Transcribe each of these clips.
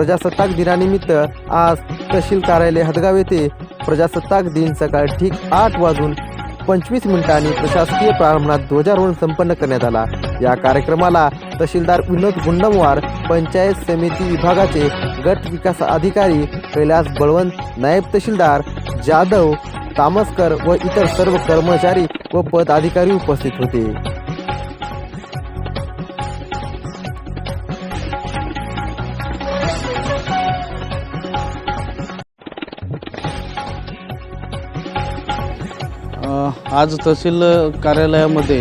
प्रजासत्ताक दिनानिमित्त आज तहसील कार्यालय हदगाव येथे प्रजासत्ताक दिन सकाळी ठीक आठ वाजून पंचवीस मिनिटांनी प्रशासकीय प्रारंभात ध्वजारोहण संपन्न करण्यात आला. या कार्यक्रमाला तहसीलदार विनोद गुंडमवार पंचायत समिती विभागाचे गट विकास अधिकारी कैलास बळवंत नायब तहसीलदार जाधव तामसकर व इतर सर्व कर्मचारी व पदाधिकारी उपस्थित होते. आज तहसील कार्यालयामध्ये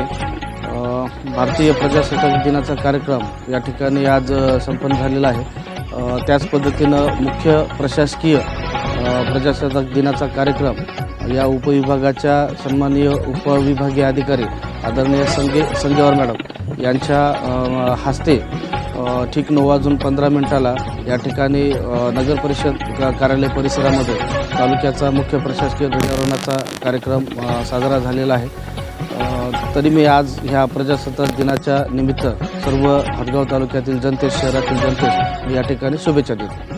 भारतीय प्रजासत्ताक दिनाचा कार्यक्रम या ठिकाणी आज संपन्न झालेला आहे. त्याच पद्धतीनं मुख्य प्रशासकीय प्रजासत्ताक दिनाचा कार्यक्रम या उपविभागाच्या सन्माननीय उपविभागीय अधिकारी आदरणीय संगे संगेवार मॅडम यांच्या हस्ते ठीक नऊ वाजून पंधरा मिनिटाला या ठिकाणी नगर परिषद का- कार्यालय परिसरामध्ये तालुक्याचा मुख्य प्रशासकीय ध्वजारोहणाचा कार्यक्रम साजरा झालेला आहे. तरी मी आज ह्या प्रजासत्ताक दिनाच्या निमित्त सर्व हदगाव तालुक्यातील जनतेस शहरातील जनतेस मी या ठिकाणी शुभेच्छा देतो.